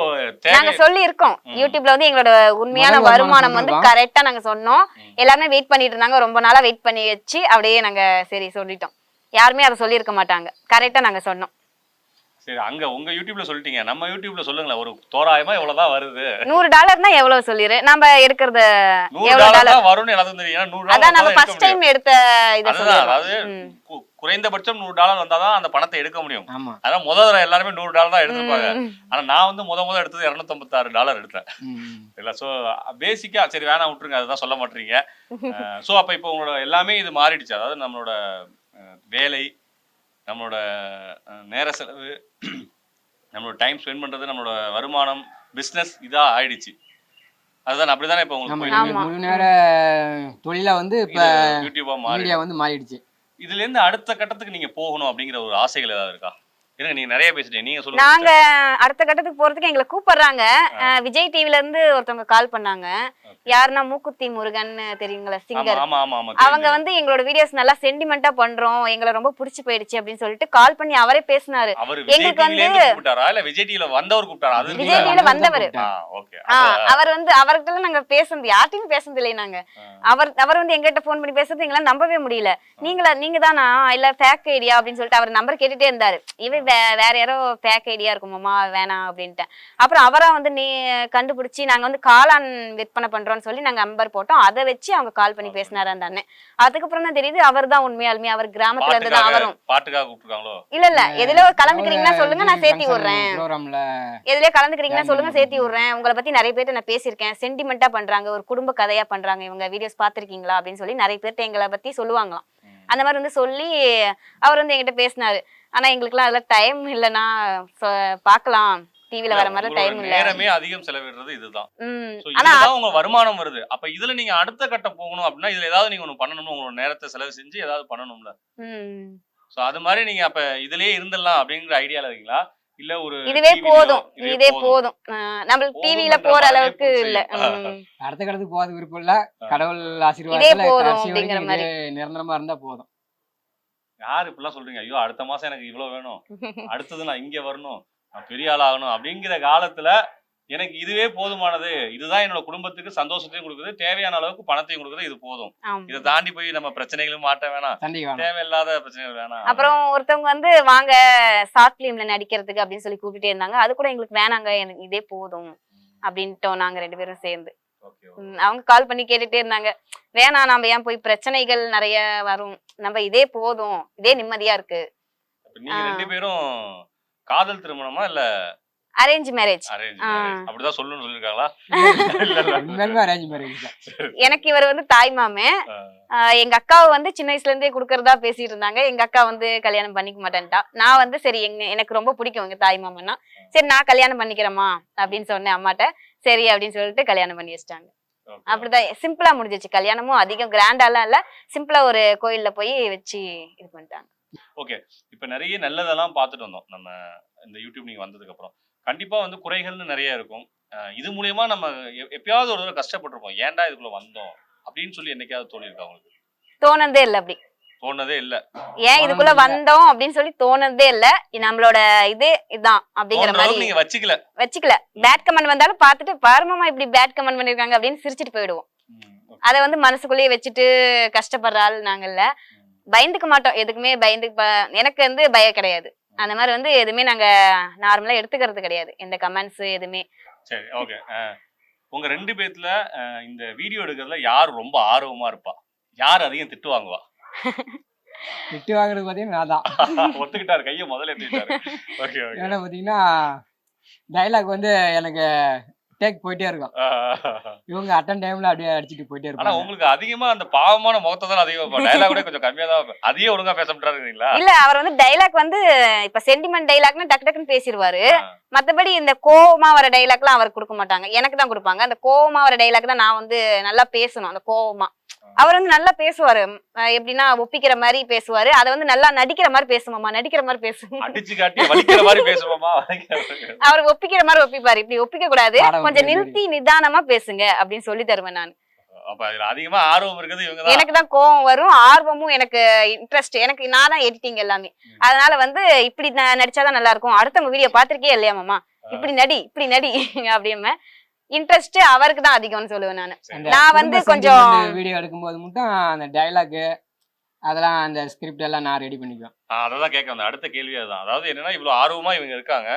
நாங்க சொல்லி இருக்கோம் யூடியூப்ல வந்து எங்களோட உண்மையான வருமானம் வந்து. கரெக்டா நாங்க சொன்னோம். எல்லாருமே வெயிட் பண்ணிட்டு இருந்தாங்க. ரொம்ப நாளா வெயிட் பண்ணி வச்சு அப்படியே நாங்க சரி சொல்லிட்டோம். யாருமே அதை சொல்லியிருக்க மாட்டாங்க. கரெக்டா நாங்க சொன்னோம். சரி அங்க உங்க யூடியூப்ல சொல்லிட்டீங்க. நம்ம யூடியூப்ல சொல்லுங்களேன் ஒரு தோராயமா இவ்வளவுதான் வருது? நூறு டாலர்னா எவ்வளவு சொல்லிரு? நம்ம எடுக்கிறது நூறு எவ்வளவு டாலர் வரும்னு எல்லாத்துக்கும் தெரியும். நூறு அதான் நம்ம ஃபர்ஸ்ட் டைம். எடுத்த இத அதாவது குறைந்தபட்சம் நூறு டாலர் வந்தாதான் அந்த பணத்தை எடுக்க முடியும். அதான் முதல் தடவை எல்லாருமே நூறு டாலர் தான் எடுத்திருப்பாங்க. ஆனா நான் வந்து முத முத எடுத்தது இரநூத்தம்பத்தாறு டாலர் எடுத்தேன். இல்ல சோ பேசிக்கா சரி வேணாம் விட்டுருங்க அதுதான் சொல்ல மாட்டீங்க. சோ அப்ப இப்போ உங்களோட எல்லாமே இது மாறிடுச்சு. அதாவது நம்மளோட வேலை நம்மளோட நேர செலவு நம்மளோட டைம் ஸ்பெண்ட் பண்றது நம்மளோட வருமானம் பிசினஸ் இதா ஆயிடுச்சு. அதுதான் அப்படிதானே இப்போ உங்களுக்கு. முழு நேர தொழிலா வந்து இப்ப இது யூடியூபா மாறி வந்து மாறிடுச்சு. இதுல இருந்து அடுத்த கட்டத்துக்கு நீங்க போகணும் அப்படிங்கிற ஒரு ஆசைகள் ஏதாவது இருக்கா? இருங்க நீங்க நிறைய பேசிட்டீங்க. நீங்க சொல்லுங்க நாங்க அடுத்த கட்டத்துக்கு போறதுக்கு எங்களை கூப்பிடுறாங்க. விஜய் டிவில இருந்து ஒருத்தவங்க கால் பண்ணாங்க. யாருன்னா மூக்குத்தி முருகன் தெரியுங்களா சிங்கர் அவங்க. வந்து எங்களோட வீடியோஸ் நல்லா சென்டிமெண்டா பண்றோம். எங்களை ரொம்ப பிடிச்சு போயிடுச்சு அப்படின்னு சொல்லிட்டு கால் பண்ணி அவரே பேசினாரு. எங்களுக்கு வந்து- விஜய் டிவில வந்தவர் கூப்பிட்டாரா? விஜய். டிவில வந்தவர். அவர் வந்து அவர்கிட்ட நாங்க பேசுனது யார்ட்டையும் பேசுனது இல்லை நாங்க. அவர் அவர் வந்து எங்கிட்ட ஃபோன் பண்ணி பேசுறது எங்களால நம்பவே முடியல. நீங்களா நீங்க தானா இல்ல ஃபேக் ஐடியா அப்படின்னு சொல்லிட்டு அவர் நம்பர் கேட்டுட்டே இருந்தாரு. இவன் வேற யாரோ ஃபேக் ஐடியா இருக்குமாமா வேணாம் அப்படின்ட்டு. அப்புறம் அவரா வந்து நீ கண்டுபிடிச்சி நாங்க வந்து காளான் விற்பனை பண்றோம்னு சொல்லி நாங்க நம்பர் போட்டோம். அதை வச்சு அவங்க கால் பண்ணி பேசினாரு அந்த அண்ணன். அதுக்கப்புறம் தான் தெரியுது அவர் தான் உண்மையாலுமே அவர் கிராமத்துல இருந்து தான் அவரும். இல்ல இல்ல. எதுல கலந்துக்கிறீங்கன்னா சொல்லுங்க நான் சேர்த்தி விடுறேன். ப்ரோக்ராம்ல எதுலயே கலந்துக்கிறீங்கன்னா சொல்லுங்க சேர்த்தி விடுறேன். உங்களை பத்தி நிறைய பேர்ட்ட நான் பேசியிருக்கேன். சென்டிமெண்டா பண்றாங்க ஒரு குடும்ப கதையா பண்றாங்க. இவங்க வீடியோஸ் பாத்திருக்கீங்களா அப்படின்னு சொல்லி நிறைய பேர்ட்ட எங்களை பத்தி சொல்லுவாங்களாம். அந்த மாதிரி வந்து சொல்லி அவர் வந்து என்கிட்ட பேசினாரு. ஆனா எங்களுக்குலாம் அதுல டைம் இல்லைன்னா பார்க்கலாம். டிவில வர மாதிரி டைம் இல்ல. நேரமே அதிகம் செலவிடுறது இதுதான். ஆனா உங்க வருமானம் வருது. அப்ப இதுல நீங்க அடுத்த கட்டம் போகணும் அப்படின்னா இதுல ஏதாவது நீங்க ஒண்ணு பண்ணணும் உங்களோட நேரத்தை செலவு செஞ்சு ஏதாவது பண்ணணும்ல. சோ அது மாதிரி நீங்க அப்ப இதுலயே இருந்துடலாம் அப்படிங்கிற ஐடியால இருக்கீங்களா? இல்ல ஒரு இதுவே போதும். இதே போதும். நம்மளுக்கு போதும் டிவில போற அளவுக்கு இல்ல. அடுத்த கடத்துக்கு போகிறது விருப்பம் இல்லை. கடவுள் இதே ஆசீர்வாதத்தில் போதும் கடைசி அப்படிங்கிற வரைக்கும் மாதிரி. இதே நிரந்தரமா இருந்தா போதும். யாரு இப்படிலாம் சொல்றீங்க? ஐயோ அடுத்த மாசம் எனக்கு இவ்வளவு வேணும். அடுத்தது நான் இங்க வரணும். நான் பெரிய ஆளாகணும் அப்படிங்கிற காலத்துல எனக்கு இதுவே போதுமானது. இதுதான் என்னோட குடும்பத்துக்கு சந்தோஷத்தையும் கொடுக்குது. தேவையான அளவுக்கு பணத்தையும் கொடுக்குது. இது போதும். இதை தாண்டி போய் நம்ம பிரச்சனைகளும் மாட்ட வேணாம். தேவையில்லாத பிரச்சனைகள் வேணாம். அப்புறம் ஒருத்தவங்க வந்து வாங்க ஷார்ட் பிலிம்ல நடிக்கிறதுக்கு அப்படின்னு சொல்லி கூப்பிட்டுட்டே இருந்தாங்க. அது கூட எங்களுக்கு வேணாங்க. எனக்கு இதே போதும். அப்படின்ட்டோம் நாங்க ரெண்டு பேரும் சேர்ந்து. அவங்க கால் பண்ணி கேட்டுட்டே இருந்தாங்க. வேணாம் நம்ம ஏன் போய் பிரச்சனைகள் நிறைய வரும்? நம்ம இதே போதும். இதே நிம்மதியா இருக்கு. நீங்க. ரெண்டு பேரும் காதல் திருமணமா இல்ல அரேஞ்ச் மேரேஜ். அப்படிதான் சொல்லணும்னு சொல்லிருக்காங்களா இல்ல இல்ல. உண்மையுமே அரேஞ்ச் மேரேஜ் தான். எனக்கு இவர் வந்து தாய் மாமே எங்க அக்காவை வந்து சின்ன வயசுல இருந்தே குடுக்கறதா பேசிட்டு இருந்தாங்க. எங்க அக்கா வந்து கல்யாணம் பண்ணிக்க மாட்டேன்ட்டா. நான் வந்து சரி எங்க எனக்கு ரொம்ப பிடிக்கும் எங்க தாய் மாமன்னா. சரி நான் கல்யாணம் பண்ணிக்கிறேம்மா அப்படின்னு சொன்னேன் அம்மாட்ட. சரி அப்படின்னு சொல்லிட்டு கல்யாணம் பண்ணி வச்சிட்டாங்க. அப்படிதான் சிம்பிளா முடிஞ்சிச்சு. கல்யாணமும் அதிகம் கிராண்டாலாம் இல்ல. சிம்பிளா ஒரு கோயில்ல போய் வச்சு இது பண்ணிட்டாங்க. ஓகே. இப்ப நிறைய நல்லதெல்லாம் பார்த்துட்டு வந்தோம். நம்ம இந்த யூடியூப் நீங்க வந்ததுக்கு அப்புறம். கண்டிப்பா வந்து குறைகள்னு நிறைய இருக்கும். இது மூலியமா நம்ம எப்பயாவது ஒரு தடவை கஷ்டப்பட்டிருப்போம். ஏன்டா இதுக்குள்ள வந்தோம்? அப்படின்னு சொல்லி என்னைக்காவது தோணிருக்கா உங்களுக்கு? தோணுனதே இல்ல அப்படி. தோணதே இல்ல. ஏன் இதுக்குள்ள இல்ல. வந்தோம் அப்படின்னு சொல்லி தோணுனதே இல்ல. நம்மளோட இது இதான் அப்படிங்கிற மாதிரி நீங்க வச்சுக்கல. வச்சுக்கல. பேட் கமெண்ட் வந்தாலும் பார்த்துட்டு பாருமாமா இப்படி பேட் கமெண்ட் பண்ணிருக்காங்க அப்படின்னு சிரிச்சிட்டு போயிடுவோம். அதை வந்து மனசுக்குள்ளேயே வச்சுட்டு கஷ்டப்படுற ஆள் நாங்கல்ல பயந்துக்க மாட்டோம். எதுக்குமே பயந்து எனக்கு வந்து பயம் கிடையாது. அந்த மாதிரி வந்து எதுவுமே நாங்க நார்மலா எடுத்துக்கிறது கிடையாது. எந்த கமெண்ட்ஸ் எதுவுமே. சரி ஓகே உங்க ரெண்டு பேத்துல அஹ், இந்த வீடியோ எடுக்கிறதுல யார் ரொம்ப ஆர்வமா இருப்பா? யார் அதிகம் திட்டு வாங்குவா? திட்டு வாங்குறது பார்த்தீங்கன்னா நான் தான். ஒத்துக்கிட்டாரு கையை முதல்ல எடுத்துக்கிட்டாரு ஓகே ஓகே. ஏன்னா பார்த்தீங்கன்னா டைலாக் வந்து எனக்கு டேக் போயிட்டே இருக்கும். இவங்க அட்டன் டைம்ல அப்படியே அடிச்சுட்டு போயிட்டே ஆனா இருப்பாங்க. உங்களுக்கு அதிகமா அந்த பாவமான முகத்தை தான் அதிகமா டைலாக் கூட கொஞ்சம் கம்மியா தான். அதையே ஒழுங்கா பேச மாட்டாருங்களா இல்ல அவர் வந்து டைலாக் வந்து இப்ப சென்டிமெண்ட் டைலாக்னா டக்கு டக்குன்னு பேசிடுவாரு. மத்தபடி இந்த கோவமா வர டைலாக்லாம் அவர் கொடுக்க மாட்டாங்க. எனக்கு தான் கொடுப்பாங்க. அந்த கோவமா வர டைலாக் தான் நான் வந்து நல்லா பேசணும். அந்த கோவமா. அவர் வந்து நல்லா பேசுவாரு. எப்படின்னா ஒப்பிக்கிற மாதிரி பேசுவாரு. அதை வந்து நல்லா நடிக்கிற மாதிரி பேசுமாமா நடிக்கிற மாதிரி பேசும் அடிச்சு காட்டி வலிக்கிற மாதிரி பேசுவோமா வலிக்கிற மாதிரி பேசுவோமா? அவர் ஒப்பிக்கிற மாதிரி ஒப்பிப்பாரு. இப்படி ஒப்பிக்க கூடாது. கொஞ்சம் நிறுத்தி நிதானமா பேசுங்க அப்படின்னு சொல்லி தருவேன் நான். அப்ப அதுல அதிகமா ஆர்வம் இருக்கிறது இவங்க தான். எனக்கு தான் கோவம் வரும் ஆர்வமும் எனக்கு இன்ட்ரெஸ்ட் எனக்கு நான் தான் எடிட்டிங் எல்லாமே. அதனால வந்து இப்படி நடிச்சாதான் நல்லா இருக்கும் அடுத்தவங்க வீடியோ பாத்திருக்கே இல்லையா மாமா? இப்படி நடி இப்படி நடி அப்படிமே இன்ட்ரெஸ்ட் அவருக்கு தான் அதிகம்னு சொல்லுவேன் நான். நான் வந்து கொஞ்சம் வீடியோ எடுக்கும்போது மட்டும் அந்த டைலாக் அதெல்லாம் அந்த ஸ்கிரிப்ட் எல்லாம் நான் ரெடி பண்ணிக்குவேன். அததான் கேட்க வந்தேன். அடுத்த கேள்வி அதுதான். அதாவது என்னன்னா இவ்வளவு ஆர்வமா இவங்க இருக்காங்க.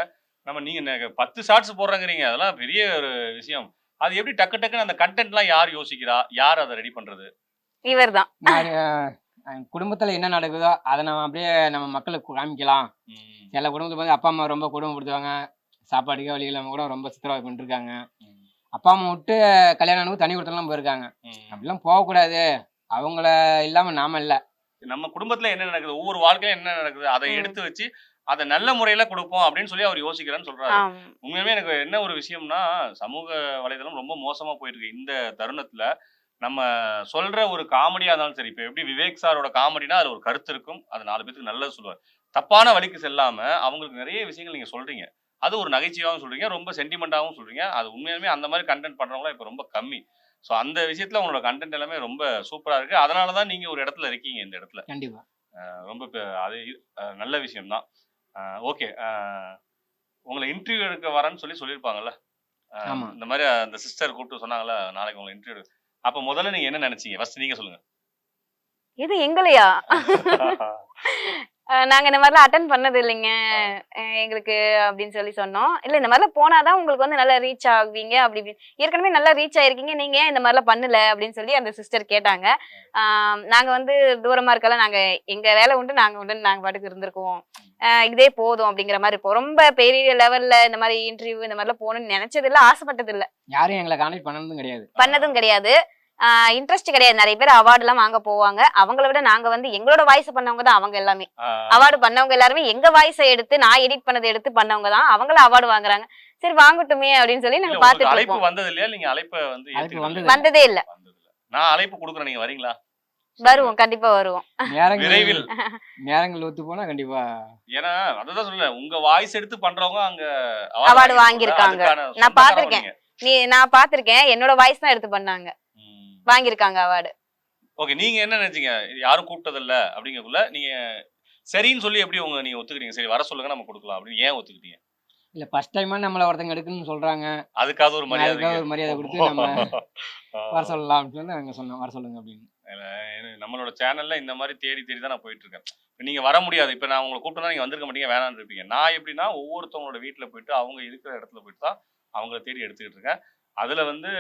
நம்ம நீங்க பத்து ஷார்ட்ஸ் போடுறாங்கிறீங்க. அதெல்லாம் பெரிய ஒரு விஷயம். அது எப்படி டக்கு டக்குன்னு அந்த கண்டென்ட்லாம் யார் யோசிக்கிறா? யார் அதை ரெடி பண்றது? இவர் தான் குடும்பத்துல என்ன நடக்குதோ அதை நம்ம அப்படியே நம்ம மக்களுக்கு காமிக்கலாம். சில குடும்பத்துல வந்து அப்பா அம்மா ரொம்ப கொடுமைப்படுத்துவாங்க சாப்பாடுக்கே வழி இல்லாம கூட ரொம்ப சித்திரவதை ம், அப்பா அம்மா விட்டு கல்யாணம் தனி கொடுத்தலாம் போயிருக்காங்க. அப்படிலாம் போகக்கூடாது. அவங்கள இல்லாம நாம இல்ல. நம்ம குடும்பத்துல என்ன நடக்குது? ஒவ்வொரு வாழ்க்கையில என்ன நடக்குது? அதை. எடுத்து வச்சு அதை நல்ல முறையில கொடுப்போம் அப்படின்னு சொல்லி அவர் யோசிக்கிறேன்னு சொல்றாரு. உண்மையுமே எனக்கு என்ன ஒரு விஷயம்னா சமூக வலைதளம் ரொம்ப மோசமா போயிட்டு இருக்கு இந்த தருணத்துல. நம்ம சொல்ற ஒரு காமெடியா இருந்தாலும் சரி இப்ப எப்படி விவேக் சாரோட காமெடினா அதுல ஒரு கருத்து இருக்கும். அது நாலு பேருக்கு நல்லது சொல்லுவார். தப்பான வழிக்கு செல்லாம அவங்களுக்கு நிறைய விஷயங்கள் நீங்க சொல்றீங்க. அது ஒரு நகைச்சுவாகவும் சொல்றீங்க ரொம்ப சென்டிமெண்டாகவும் சொல்றீங்க. அது உண்மையாலுமே அந்த மாதிரி கண்டென்ட் பண்றவங்களாம் இப்ப ரொம்ப கம்மி. ஸோ அந்த விஷயத்துல உங்களோட கண்டென்ட் எல்லாமே ரொம்ப சூப்பரா இருக்கு. அதனால தான் நீங்க ஒரு இடத்துல இருக்கீங்க இந்த இடத்துல. கண்டிப்பா. ரொம்ப அது நல்ல விஷயம்தான். ஓகே. உங்களை இன்டர்வியூ எடுக்க வரேன்னு சொல்லி சொல்லியிருப்பாங்கல்ல. இந்த மாதிரி அந்த சிஸ்டர் கூப்பிட்டு சொன்னாங்கல்ல நாளைக்கு உங்களை இன்டர்வியூ அப்ப முதல்ல நீங்க என்ன நினைச்சீங்க? ஃபர்ஸ்ட் நீங்க சொல்லுங்க. இது எங்களையா? நாங்க இந்த மாதிரிலாம் அட்டன் பண்ணது இல்லைங்க எங்களுக்கு அப்படின்னு சொல்லி சொன்னோம். இல்ல இந்த மாதிரிலாம் போனாதான் உங்களுக்கு வந்து நல்லா ரீச் ஆகுவீங்க அப்படி. ஏற்கனவே நல்லா ரீச் ஆயிருக்கீங்க நீங்க ஏன் இந்த மாதிரிலாம் பண்ணல அப்படின்னு சொல்லி அந்த சிஸ்டர் கேட்டாங்க. நாங்க வந்து தூரமா இருக்கல நாங்க எங்க வேலை உண்டு நாங்க உண்டு நாங்க பாட்டுக்கு இருந்திருக்கோம் இதே போதும் அப்படிங்கிற மாதிரி இருப்போம் ரொம்ப பெரிய லெவல்ல இந்த மாதிரி இன்டர்வியூ இந்த மாதிரிலாம் போகணும்னு நினைச்சது இல்ல ஆசைப்பட்டது இல்ல யாரும் எங்களை கான்டாக்ட் பண்ணதும் கிடையாது. பண்ணதும் கிடையாது. இன்ட்ரெஸ்ட் கிடையாது. நிறைய பேர் அவார்டு எல்லாம் வாங்க போவாங்க. அவங்கள விட நாங்க வந்து எங்களோட வாய்ஸ் பண்ணவங்க தான் அவங்க எல்லாமே. அவார்டு பண்ணவங்க எல்லாருமே எங்க வாய்ஸை எடுத்து நான் எடிட் பண்ணதை எடுத்து பண்ணவங்க தான். அவங்கள அவார்டு வாங்குறாங்க. சரி வாங்கட்டுமே அப்படின்னு சொல்லி நாங்க பாத்துட்டு அழைப்பு வந்தது இல்லையா நீங்க அழைப்பை வந்து? வந்தது. இல்ல வந்தது இல்ல. நான் அழைப்பு கொடுக்குறேன். நீங்க வரீங்களா? வருவோம். கண்டிப்பா வருவோம். விரைவில். நேரங்கள் ஒத்து போனா கண்டிப்பா. ஏன்னா அதுதான் சொல்ல உங்க வாய்ஸ் எடுத்து பண்றவங்க அங்க Award வாங்கியிருக்காங்க. நான் பார்த்திருக்கேன். நீ நான் பாத்திருக்கேன் என்னோட வாய்ஸ் தான் எடுத்து பண்ணாங்க. வாங்கியிருக்காங்க அவார்டு. ஓகே நீங்க என்ன நினைச்சீங்க? யாரும் கூப்பிட்டதில்ல அப்படிங்கக்குள்ள நீங்க சரின்னு சொல்லி எப்படி உங்க நீங்க ஒத்துக்கிறீங்க? சரி வர சொல்லுங்க நம்ம கொடுக்கலாம் அப்படின்னு ஏன் ஒத்துக்கிட்டீங்க? இல்ல ஃபர்ஸ்ட் டைமா நம்மள ஒருத்தங்க எடுக்கணும்னு சொல்றாங்க. அதுக்காவது ஒரு மரியாதை அதுக்காக ஒரு மரியாதை கொடுத்து நம்ம. வர சொல்லலாம் அப்படின்னு சொல்லி நாங்க சொன்னோம். வர சொல்லுங்க அப்படின்னு. நம்மளோட சேனல்ல இந்த மாதிரி தேடி தேடி தான் நான் போயிட்டு இருக்கேன். இப்ப நீங்க வர முடியாது. இப்ப நான் உங்களை கூப்பிட்டா நீங்க வந்திருக்க மாட்டீங்க வேணாம்னு இருப்பீங்க. நான் எப்படின்னா ஒவ்வொருத்தவங்களோட வீட்டுல போயிட்டு அவங்க இருக்கிற இடத்துல போயிட்டு தான் அவங்கள தேடி எடுத்துக்கிட்டு இருக்கேன். அதில் வந்து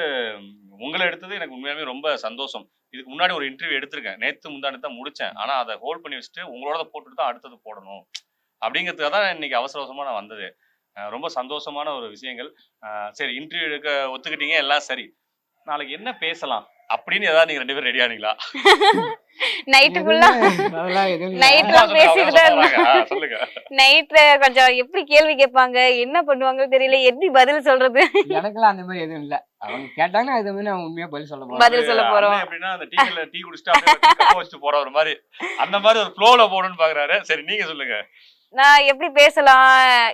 உங்களை எடுத்தது எனக்கு உண்மையாகவே ரொம்ப சந்தோஷம். இதுக்கு முன்னாடி ஒரு இன்டர்வியூ எடுத்திருக்கேன். நேற்று முந்தானு தான் முடித்தேன் ஆனால் அதை ஹோல்ட் பண்ணி வச்சுட்டு உங்களோட போட்டுட்டு தான் அடுத்தது போடணும். அப்படிங்கிறதுக்காக தான் இன்னைக்கு அவசர அவசரமாக நான் வந்தது. ரொம்ப சந்தோஷமான ஒரு விஷயங்கள். சரி இன்டர்வியூ எடுக்க ஒத்துக்கிட்டீங்க? எல்லாம் சரி. நாளைக்கு என்ன பேசலாம்? அப்படின்னு ஏதாவது நீங்க ரெண்டு பேரும் ரெடி ஆனீங்களா? நைட்டு ஃபுல்லா சொல்லுங்க, பேசிட்டு தான் நைட்ல கொஞ்சம் எப்படி கேள்வி கேட்பாங்க என்ன பண்ணுவாங்கன்னு தெரியல எப்படி பதில் சொல்றது? எனக்கெல்லாம் அந்த மாதிரி எதுவும் இல்ல. அவங்க கேட்டாங்கன்னா அது மாதிரி நான் உண்மையா பதில் சொல்ல போறேன் பதில் சொல்ல போறோம். அண்ணன் எப்படின்னா அந்த டீல டீ குடிச்சிட்டு அப்படியே வச்சுட்டு போற ஒரு மாதிரி அந்த மாதிரி ஒரு ஃப்ளோல போகணும்னு பாக்குறாரு. சரி நீங்க சொல்லுங்க. நான் எப்படி பேசலாம்?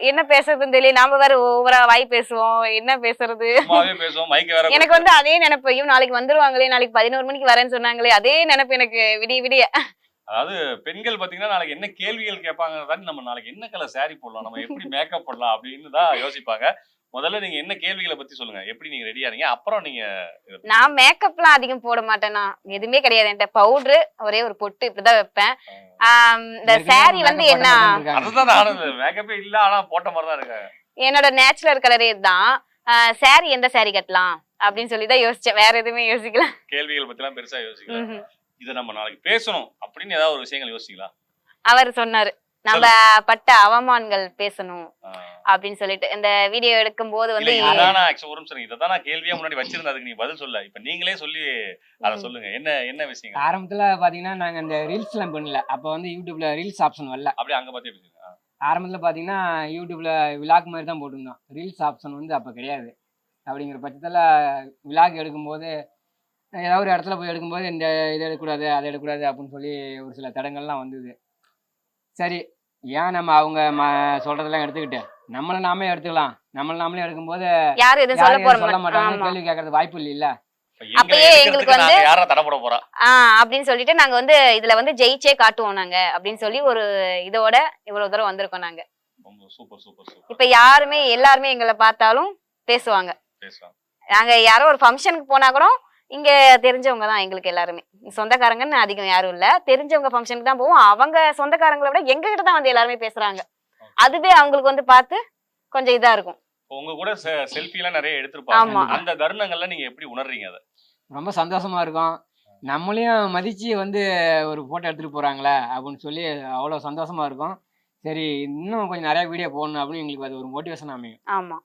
என்ன பேசுறதுன்னு தெரியல. நாம வேற ஓவரா வாய் பேசுவோம். என்ன பேசுறது? எனக்கு வந்து அதே நினைப்பு ஐயோ நாளைக்கு வந்துருவாங்களே நாளைக்கு பதினோரு மணிக்கு வரேன்னு சொன்னாங்களே அதே நினைப்பு எனக்கு விடிய விடிய. அதாவது பெண்கள் பாத்தீங்கன்னா நாளைக்கு என்ன கேள்விகள் கேட்பாங்க நம்ம நாளைக்கு என்ன கலர் saree போடலாம்? நம்ம எப்படி மேக்கப் பண்ணலாம் அப்படின்னு தான் யோசிப்பாங்க. முதல்ல நீங்க என்ன கேள்விகளை பத்தி சொல்லுங்க? எப்படி நீங்க ரெடியா இருங்க அப்புறம் நீங்க நான் மேக்கப்லாம் அதிகம் போட மாட்டேனா எதுவுமே கிடையாது. என்கிட்ட பவுடரு ஒரே ஒரு பொட்டு இப்படிதான் வைப்பேன். இந்த saree வந்து என்ன. அதுதான் நானும் மேக்கப்பே இல்ல ஆனா போட்ட மாதிரி தான் இருக்கு. என்னோட நேச்சுரல் கலரே தான் saree எந்த saree கட்டலாம்? அப்படின்னு சொல்லி தான் யோசிச்சேன். வேற எதுவுமே யோசிக்கல. கேள்விகள் பத்தி எல்லாம் பெருசா யோசிக்கல. ம்ஹும். இதை நம்ம நாளைக்கு பேசணும் அப்படின்னு ஏதாவது ஒரு விஷயங்கள் யோசிக்கலாம் அவர் சொன்னாரு. நம்ம பட்ட அவமானங்கள் பேசணும் அப்படின்னு சொல்லிட்டு இந்த வீடியோ எடுக்கும் போது வந்து ஒரு நிமிஷம் இதை நான் கேள்வியா முன்னாடி வச்சிருந்தேன். அதுக்கு நீ பதில் சொல்ல. இப்ப நீங்களே சொல்லி அதை சொல்லுங்க. என்ன என்ன விஷயங்கள்? ஆரம்பத்துல பாத்தீங்கன்னா நாங்க இந்த ரீல்ஸ் எல்லாம் பண்ணல. அப்ப வந்து யூடியூப்ல ரீல்ஸ் ஆப்ஷன் வரல. அப்படியே அங்க பத்தி. ஆரம்பத்துல பாத்தீங்கன்னா யூடியூப்ல விலாக் மாதிரி தான் போட்டிருந்தோம். ரீல்ஸ் ஆப்ஷன் வந்து அப்ப கிடையாது. அப்படிங்கிற பட்சத்துல விலாக் எடுக்கும்போது ஏதாவது ஒரு இடத்துல போய் எடுக்கும்போது இந்த இதை எடுக்கக்கூடாது அதை எடுக்கக்கூடாது அப்படின்னு சொல்லி ஒரு சில தடங்கள்லாம் வந்தது. சரி ஏன் நம்ம அவங்க சொல்றதெல்லாம் எடுத்துக்கிட்டு? நம்மளை நாமே எடுத்துக்கலாம். நம்மளை நாமளே எடுக்கும்போது யாரும் எதுவும் சொல்ல போற சொல்ல மாட்டாங்க. கேள்வி கேட்கறது வாய்ப்பு இல்லை அப்பயே எங்களுக்கு வந்து- யாரா அப்படின்னு சொல்லிட்டு நாங்க வந்து இதுல வந்து ஜெயிச்சே காட்டுவோம் நாங்க அப்படின்னு சொல்லி ஒரு இதோட இவ்வளவு தூரம் வந்திருக்கோம் நாங்க. ரொம்ப சூப்பர் சூப்பர் சூப்பர் இப்ப யாருமே எல்லாருமே எங்களை பார்த்தாலும் பேசுவாங்க. நாங்க யாரோ ஒரு ஃபங்க்ஷனுக்கு போனா கூட இங்க தெரிஞ்சவங்க தான் எங்களுக்கு எல்லாருமே. சொந்தக்காரங்கன்னு அதிகம் யாரும் இல்ல. தெரிஞ்சவங்க ஃபங்க்ஷனுக்கு தான் போவோம். அவங்க சொந்தக்காரங்களை விட எங்க கிட்ட தான் வந்து எல்லாருமே பேசுறாங்க. அதுவே அவங்களுக்கு வந்து பார்த்து கொஞ்சம் இதா இருக்கும். உங்க கூட செல்ஃபி எல்லாம் நிறைய எடுத்திருப்பாங்க. அந்த தருணங்கள்ல நீங்க எப்படி உணர்றீங்க அதை? ரொம்ப சந்தோஷமா இருக்கும். நம்மளையும் மதிச்சு வந்து ஒரு போட்டோ எடுத்துட்டு போறாங்களே அப்படின்னு சொல்லி அவ்வளோ சந்தோஷமா இருக்கும். சரி இன்னும் கொஞ்சம் நிறைய வீடியோ போடணும் அப்படின்னு எங்களுக்கு அது ஒரு மோட்டிவேஷன் அமையும். ஆமா.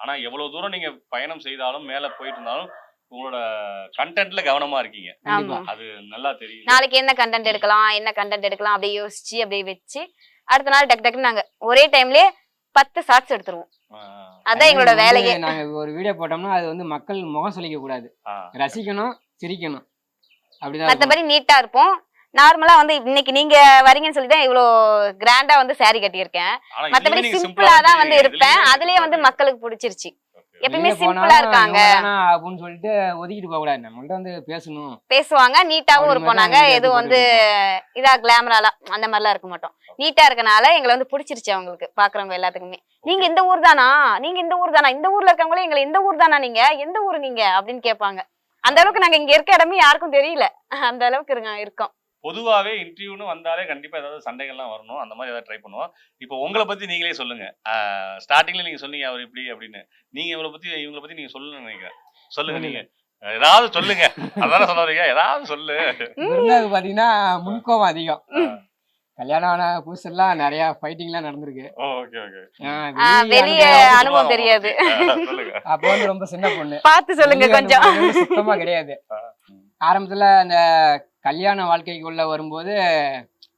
ஆனா எவ்வளவு தூரம் நீங்க பயணம் செய்தாலும் மேல போயிட்டு இருந்தாலும் உங்களோட கண்டென்ட்ல கவனமா இருக்கீங்க. அது நல்லா தெரியும் நாளைக்கு என்ன கண்டென்ட் எடுக்கலாம் என்ன கண்டென்ட் எடுக்கலாம் அப்படியே யோசிச்சு அப்படியே வச்சு அடுத்த நாள் டக்கு டக்குன்னு நாங்க ஒரே டைம்லயே பத்து ஷார்ட்ஸ் எடுத்துருவோம். அதான் எங்களோட வேலையே. நாங்க ஒரு வீடியோ போட்டோம்னா அது வந்து மக்கள் முகம் சொல்லிக்க கூடாது ரசிக்கணும் சிரிக்கணும். அப்படிதான். மத்தபடி நீட்டா இருப்போம். நார்மலா வந்து இன்னைக்கு நீங்க வரீங்கன்னு சொல்லி தான் இவ்வளோ கிராண்டா வந்து saree கட்டியிருக்கேன். மத்தபடி சிம்பிளா தான் வந்து இருப்பேன். அதுலயே வந்து மக்களுக்கு பிடிச்சிருச்சு. எப்பயுமே சிம்பிளா இருக்காங்க. அப்படின்னு சொல்லிட்டு ஒதுக்கிட்டு போக கூடாது. நம்மள்ட்ட வந்து பேசணும். பேசுவாங்க. நீட்டாவும் இருப்போம் நாங்க. எதுவும் வந்து இதா கிளாமராலாம் அந்த மாதிரிலாம் இருக்க மாட்டோம். நீட்டா இருக்கனால எங்களை வந்து பிடிச்சிருச்சு அவங்களுக்கு பாக்குறவங்க எல்லாத்துக்குமே. நீங்க இந்த ஊர் தானா? நீங்க இந்த ஊர் தானா? இந்த ஊர்ல இருக்கவங்களே எங்களை இந்த ஊர் தானா நீங்க? எந்த ஊர் நீங்க? அப்படின்னு கேட்பாங்க. அந்த அளவுக்கு நாங்க இங்க இருக்க இடமே யாருக்கும் தெரியல. அந்த அளவுக்கு இருங்க இருக்கோம். பொதுவாவே இன்டர்வியூன்னு வந்தாலே கண்டிப்பா ஏதாவது சண்டைகள்லாம் வரணும். அந்த மாதிரி ஏதாவது ட்ரை பண்ணுவோம். இப்போ உங்களை பத்தி நீங்களே சொல்லுங்க. ஸ்டார்டிங்ல நீங்க சொன்னீங்க அவர் இப்படி அப்படின்னு. நீங்க இவங்களை பத்தி இவங்களை பத்தி நீங்க சொல்லணும்னு நினைக்கிறேன். சொல்லுங்க நீங்க. ஏதாவது சொல்லுங்க. அதான சொல்ல வரீங்க ஏதாவது சொல்லு. பாத்தீங்கன்னா முன்கோபம் அதிகம். கல்யாணம் ஆன புதுசெல்லாம் நிறைய ஃபைட்டிங்லாம் நடந்திருக்கு. அனுபவம் தெரியாது. சொல்லுங்க. அப்போ வந்து ரொம்ப சின்ன பொண்ணு. பார்த்து சொல்லுங்க கொஞ்சம். சுத்தமா கிடையாது. ஆரம்பத்தில் அந்த கல்யாண வாழ்க்கைக்குள்ளே வரும்போது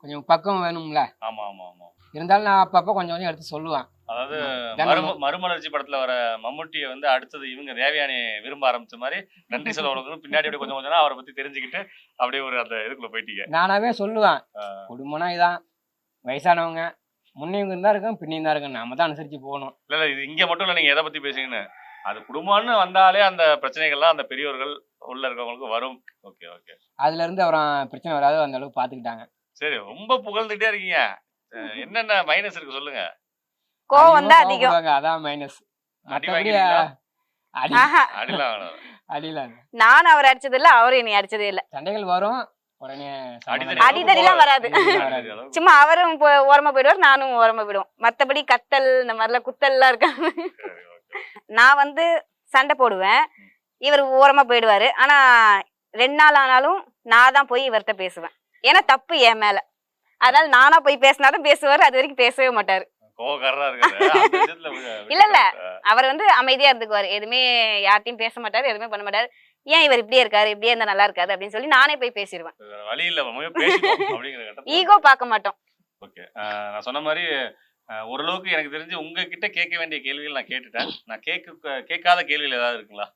கொஞ்சம் பக்குவம் வேணும்ல. ஆமா ஆமா ஆமா. இருந்தாலும் நான் அப்பப்போ கொஞ்சம் கொஞ்சம் எடுத்து சொல்லுவேன். அதாவது. மறும மறுமலர்ச்சி படத்துல வர மம்முட்டியை வந்து அடுத்தது இவங்க தேவயானி விரும்ப ஆரம்பிச்ச மாதிரி நன்றி சொல்ல உனக்கு பின்னாடி அப்படியே கொஞ்சம் கொஞ்சம் அவரை பத்தி தெரிஞ்சுக்கிட்டு அப்படியே ஒரு அந்த இதுக்குள்ள போயிட்டீங்க. நானாவே சொல்லுவேன். குடும்பம்னா இதான். வயசானவங்க. முன்னையும் இருந்தா இருக்கும் பின்னையும் தான் இருக்கும் நாம தான் அனுசரித்து போகணும். இல்ல இல்ல இது இங்க மட்டும் இல்ல நீங்க எதை பத்தி பேசுறீங்கன்னு. அது குடும்பம்னு வந்தாலே அந்த பிரச்சனைகள்லாம் அந்த பெரியவர்கள் உள்ள இருக்கவங்களுக்கு வரும். ஓகே ஓகே அதுல இருந்து அப்புறம் பிரச்சனை வராது அந்த அளவுக்கு பார்த்துக்கிட்டாங்க சரி ரொம்ப புகழ்ந்துட்டே இருக்கீங்க. என்னென்ன மைனஸ் இருக்கு சொல்லுங்க. கோவம் வந்தா அதிகமா. அதான் மைனஸ் நானும் அவர் அடிச்சது இல்ல அவரும் என்னை அடிச்சதே இல்ல. சண்டைகள் வரும் உடனே அடிதடி சமாதானம். அடிதடிலாம் வராது. சும்மா அவரும் ஓரமா போயிடுவார் நானும் ஓரமா போயிடுவோம். மத்தபடி கத்தல் இந்த மாதிரிலாம் குத்தல்லாம் சரி, okay. நான் வந்து சண்டை போடுவேன். இவர் ஓரமா போயிடுவாரு. ஆனா ரெண்டு நாள் ஆனாலும் நான் தான் போய் இவர்கிட்ட பேசுவேன். ஏன்னா தப்பு என் மேல. அதனால நானா போய் பேசினாதான் பேசுவாரு அது வரைக்கும் பேசவே மாட்டாரு. இல்ல, இல்ல. அவர் வந்து அமைதியா இருந்துக்குவாரு. எதுவுமே யார்ட்டையும் பேச மாட்டாரு எதுவுமே பண்ண மாட்டாரு. ஏன் இவர் இப்படியே இருக்காரு? இப்படியே இருந்தா நல்லா இருக்காது? அப்படின்னு சொல்லி நானே போய் பேசிடுவேன் ஈகோ பார்க்க மாட்டோம். ஓகே. நான் சொன்ன மாதிரி ஓரளவுக்கு எனக்கு தெரிஞ்சு உங்ககிட்ட கேட்க வேண்டிய கேள்விகள் நான் கேட்டுட்டேன். நான் கேட்க கேட்காத கேள்விகள் ஏதாவது இருக்குங்களா?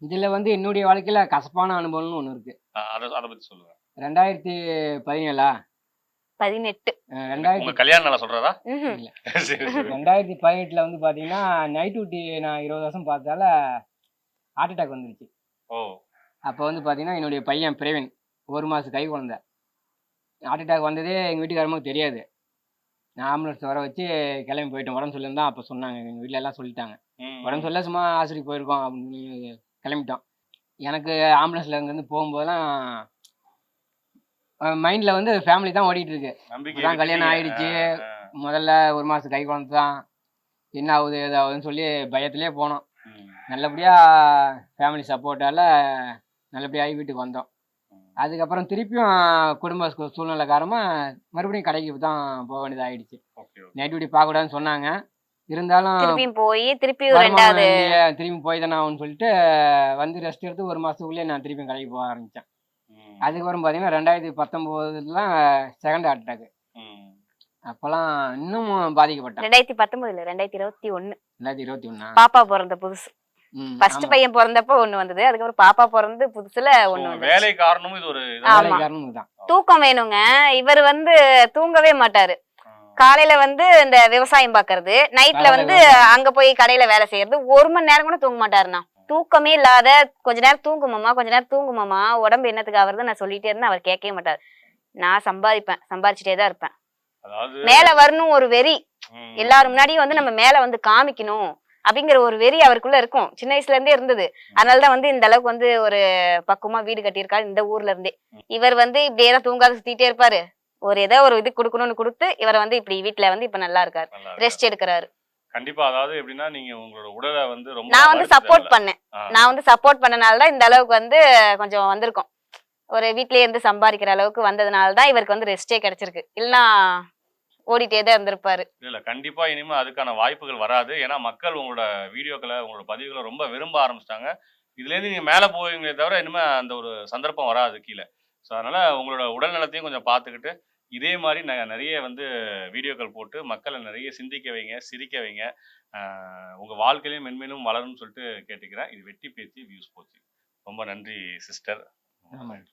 இதுல வந்து என்னுடைய வாழ்க்கையில கசப்பான அனுபவம்னு ஒண்ணு இருக்கு. அதை பத்தி சொல்லுங்க. ரெண்டாயிரத்தி பதினேழா? பதினெட்டு. ரெண்டாயிரத்தி சொல்றதா? பதினெட்டுல வந்து பாத்தீங்கன்னா நைட் டியூட்டி நான் இருபது வருஷம் பார்த்தால ஹார்ட் அட்டாக் வந்துருச்சு. ஓ. அப்போ வந்து பாத்தீங்கன்னா என்னுடைய பையன் பிரவீன் ஒரு மாதம் கை குழந்தை. ஹார்ட் அட்டாக் வந்ததே எங்கள் வீட்டுக்காரமுக்கு தெரியாது. நான் ஆம்புலன்ஸ் வர வச்சு கிளம்பி போயிட்டேன். உடம்பு சொல்லியிருந்தா அப்போ சொன்னாங்க. எங்கள் வீட்டில் எல்லாம் சொல்லிட்டாங்க. உடம்பு சொல்ல சும்மா ஆஸ்பத்திரிக்கு போயிருக்கோம் அப்படின்னு. கிளம்பிட்டோம். எனக்கு ஆம்புலன்ஸ்ல இருந்து போகும்போதெல்லாம் மைண்டில் வந்து ஃபேமிலி தான் ஓடிட்டு இருக்கு இப்பதான் கல்யாணம். ஆயிடுச்சு. முதல்ல ஒரு மாதம் கை குழந்தை தான் என்ன ஆகுது ஏதாவதுன்னு சொல்லி பயத்திலே போனோம். நல்லபடியாக ஃபேமிலி சப்போர்ட்டால் நல்லபடியாக வீட்டுக்கு வந்தோம். அதுக்கப்புறம் திருப்பியும் குடும்ப சூழ்நிலை காரணமாக மறுபடியும் கடைக்கு தான் போக வேண்டியது ஆயிடுச்சு நைட் டியூட்டி பார்க்கக்கூடாதுன்னு சொன்னாங்க. இருந்தாலும் திருப்பியும் போய் திருப்பியும் வருமானம் ரெண்டாவது திரும்பி போய் தானே ஆகும்னு சொல்லிட்டு வந்து ரெஸ்ட் எடுத்து ஒரு மாதத்துக்குள்ளேயே நான் திருப்பியும் கடைக்கு போக ஆரம்பித்தேன் அதுக்கப்புறம் பார்த்தீங்கன்னா ரெண்டாயிரத்தி பத்தொம்போதுலாம் செகண்ட் ஹார்ட் அட்டாக். அப்போல்லாம் இன்னும் பாதிக்கப்பட்டேன். ரெண்டாயிரத்தி பத்தொன்பதுல ரெண்டாயிரத்தி இருபத்தி ஒண்ணு ரெண்டாயிரத்தி இருபத்தி ஒன்றா பாப்பா பிறந்த புதுசு. ஃபர்ஸ்ட் பையன் பிறந்தப்போ ஒண்ணு வந்தது அதுக்கப்புறம் பாப்பா பிறந்து புதுசுல ஒண்ணு வேலை காரணமும் இது ஒரு தூக்கம் வேணுங்க. இவர் வந்து தூங்கவே மாட்டாரு. காலையில வந்து இந்த விவசாயம் பாக்குறது நைட்ல வந்து. அங்க போய் கடையில வேலை செய்யறது. ஒரு மணி நேரம் கூட தூங்க மாட்டாருண்ணா. தூக்கமே இல்லாத கொஞ்ச நேரம் தூங்குமாமா கொஞ்ச நேரம் தூங்குமாமா உடம்பு என்னத்துக்கு ஆவறது நான் சொல்லிட்டே இருந்தேன் அவர் கேட்கவே மாட்டார். நான் சம்பாதிப்பேன் சம்பாதிச்சுட்டே தான் இருப்பேன். மேல வரணும் ஒரு வெறி. எல்லாரும் முன்னாடியும் வந்து நம்ம மேல வந்து காமிக்கணும் அப்படிங்கிற ஒரு வெறி அவருக்குள்ள இருக்கும். சின்ன வயசுல இருந்தே இருந்தது. அதனாலதான் வந்து இந்த அளவுக்கு வந்து ஒரு பக்குவமா வீடு கட்டியிருக்காரு இந்த ஊர்ல இருந்தே. இவர் வந்து இப்படியே தான் தூங்காத சுத்திட்டே இருப்பாரு. ஒரு ஏதோ ஒரு இது கொடுக்கணும்னு கொடுத்து இவரை வந்து இப்படி வீட்டுல வந்து இப்ப நல்லா இருக்காரு. ரெஸ்ட் எடுக்கிறாரு. கண்டிப்பா அதாவது எப்படின்னா நீங்க உங்களோட உடலை வந்து ரொம்ப நான் வந்து சப்போர்ட். பண்ணேன். நான் வந்து சப்போர்ட் பண்ணனால தான் இந்த அளவுக்கு வந்து கொஞ்சம் வந்திருக்கோம். ஒரு வீட்லயே இருந்து சம்பாதிக்கிற அளவுக்கு வந்ததுனால தான் இவருக்கு வந்து ரெஸ்டே கிடைச்சிருக்கு. இல்லைன்னா ஓடிட்டே தான் இருந்திருப்பாரு. இல்ல இல்ல. கண்டிப்பா இனிமே அதுக்கான வாய்ப்புகள் வராது. ஏன்னா மக்கள் உங்களோட வீடியோக்களை உங்களோட பதிவுகளை ரொம்ப விரும்ப ஆரம்பிச்சிட்டாங்க. இதுல இருந்து நீங்க மேல போவீங்களே தவிர இனிமே அந்த ஒரு சந்தர்ப்பம் வராது கீழே. ஸோ அதனால உங்களோட உடல் நலத்தையும் கொஞ்சம் பார்த்துக்கிட்டு இதே மாதிரி ந- நிறைய வந்து வீடியோக்கள் போட்டு மக்களை நிறைய சிந்திக்க வைங்க சிரிக்க வைங்க. ஆஹ் உங்க வாழ்க்கையிலையும் மென்மேலும் வளரும்னு சொல்லிட்டு கேட்டுக்கிறேன். இது வெட்டி பேச்சு வியூஸ் போச்சு. ரொம்ப நன்றி சிஸ்டர். ஆமாம்